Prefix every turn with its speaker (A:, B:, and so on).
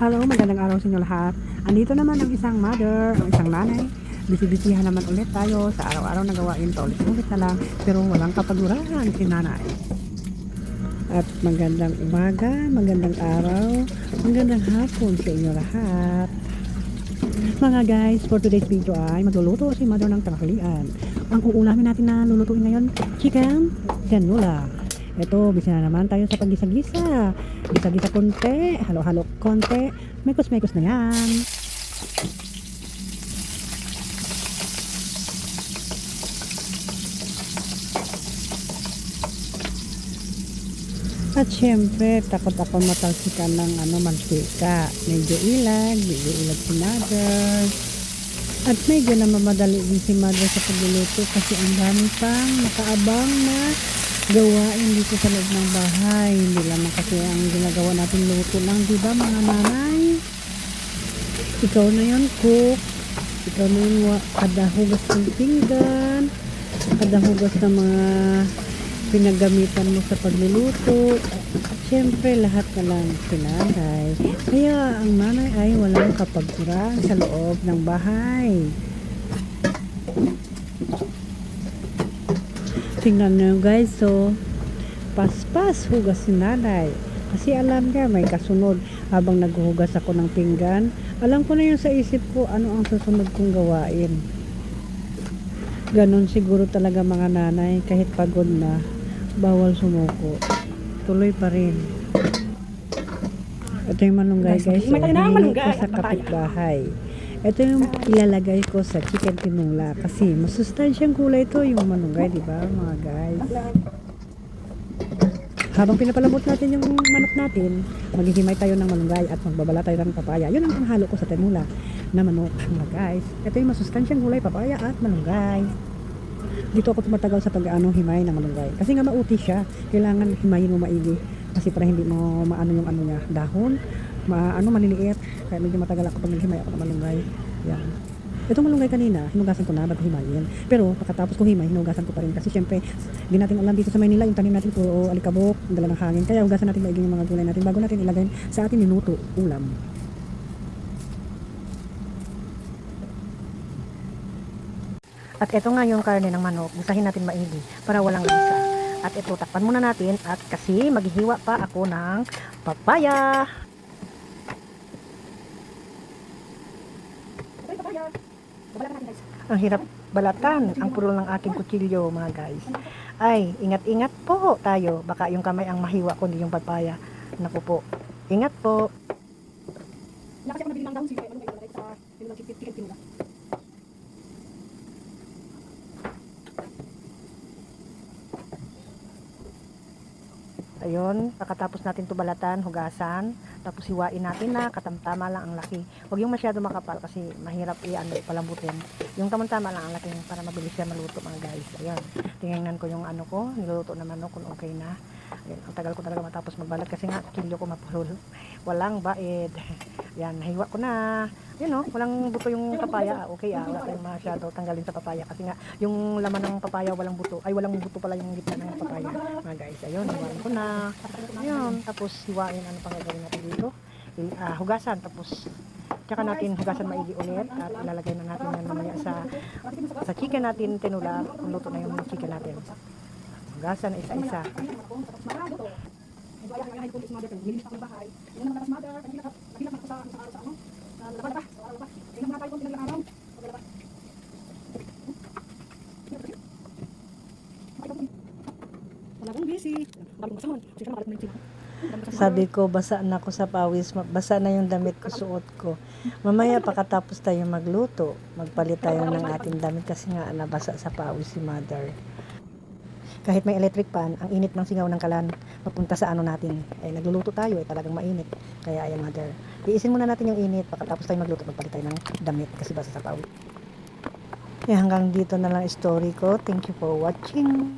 A: Hello, magandang araw sa inyo lahat. Andito naman ang isang mother, ang isang nanay. Bisibisihan naman ulit tayo sa araw-araw na gawain. Paulit-ulit na lang, pero walang kapagurahan si nanay. At magandang umaga, magandang araw, magandang hapon sa inyo lahat. Mga guys, for today's video ay magluluto si mother ng tanghalian. Ang uulamin natin na lulutuin ngayon, chicken cannula. Ito, bisa na naman tayo sa paggisa-gisa. Gisa-gisa konti, halo-halo konti. Mekos-mekos na yan. At syempre, takot ako matalsikan ng ano, mantika. Medyo ilag, medyo ilag si mother. At medyo na mamadali din si mother sa pagluluto kasi ang dami pang nakaabang na gawain dito sa loob ng bahay. Hindi lamang kasi ang ginagawa natin luto lang, di ba mga nanay? Ikaw na yun, cook. Ikaw na yun, wa- kada hugas ng pinggan, kada hugas ng mga pinagamitan mo sa pagluluto. At syempre, lahat na lang sinanay. Kaya ang nanay ay walang kapagkuran sa loob ng bahay. Tingnan nyo guys, so paspas hugas si nanay. Kasi alam niya may kasunod habang naghuhugas ako ng pinggan. Alam ko na yun sa isip ko ano ang susunod kong gawain. Ganon siguro talaga mga nanay kahit pagod na bawal sumuko. Tuloy pa rin. Ito yung malunggay
B: Guys,
A: So,
B: malunggay
A: sa kapitbahay. Ito yung ilalagay ko sa chicken tinula kasi masustansyang gulay ito yung malunggay, di ba mga guys? Habang pinapalambot natin yung manok natin, maghihimay tayo ng malunggay at magbabala tayo ng papaya. Yun ang panghalo ko sa tinula na manok, mga guys. Ito yung masustansyang gulay, papaya at malunggay. Dito ako tumatagal sa pag-ano himay ng malunggay. Kasi nga mauti siya. Kailangan himayin mo maigi. Kasi para hindi mo maano yung ano niya, dahon, ma ano maliliit. Kaya medyo matagal ako pag naghimay ako ng malunggay. Yan. Itong malunggay kanina, hinugasan ko na bago himayin. Pero pagkatapos ko himay, hinugasan ko pa rin. Kasi syempre, hindi natin alam dito sa Maynila, yung tanim natin puro alikabok, dala ng hangin. Kaya hugasan natin maigi yung mga gulay natin bago natin ilagay sa ating minuto ulam. At ito nga yung karne ng manok, gusahin natin maigi para walang lasa. At ito, takpan muna natin at kasi maghihiwa pa ako ng papaya. Ang hirap balatan ang puro ng aking kutsilyo mga guys. Ay, ingat-ingat po tayo. Baka yung kamay ang mahiwa kundi yung papaya. Naku po. Ingat po.
B: Nakasi ako nabili ng dahon sige, ano kayo sa tinulang chicken chicken tinula.
A: Ayun, pagkatapos natin to balatan, hugasan, tapos hiwain natin na katamtama lang ang laki. Huwag yung masyado makapal kasi mahirap i-ano, palambutin. Yung tamang-tama lang ang laki para mabilis siya maluto mga guys. Ayun, tingnan ko yung ano ko, niluto na manok kung okay na. Ayun, ang tagal ko talaga matapos magbalat kasi nga kilyo ko mapulol. Walang baid. Yan, nahiwa ko na. Yun oh, walang buto yung papaya. Ah, Okay ah, wala tayong masyado tanggalin sa papaya kasi nga yung laman ng papaya walang buto. Ay, walang buto pala yung gitna ng papaya. Mga guys, ayun, hiwain ko na. Ayun, tapos hiwain ano pang gagawin natin dito. Ah, hugasan, tapos tsaka natin hugasan maigi ulit at ilalagay na natin yan mamaya sa sa chicken natin tinula kung luto na yung chicken natin. Hugasan isa-isa.
B: Ito ay ay kulit mother, nilinis ako ng bahay. Yung naman tapos mother, kanina ka, kanina ka? Sa labas ba? Sa labas. Tingnan mo na tayo kung ilang araw. Paglalabas. Talagang busy. Bago kasama. Kasi ka makalat mo yung sila.
A: Sabi ko, basa na ako sa pawis, basa na yung damit ko, suot ko. Mamaya pagkatapos tayo magluto, magpalit tayo ng ating damit kasi nga nabasa sa pawis si mother. Kahit may electric pan, ang init ng singaw ng kalan papunta sa ano natin. Ay nagluluto tayo, eh talagang mainit. Kaya ayan mother. Iisin muna natin yung init, pagkatapos tayo magluto, magpalit tayo ng damit kasi basa sa pawis. Kaya hanggang dito na lang story ko. Thank you for watching.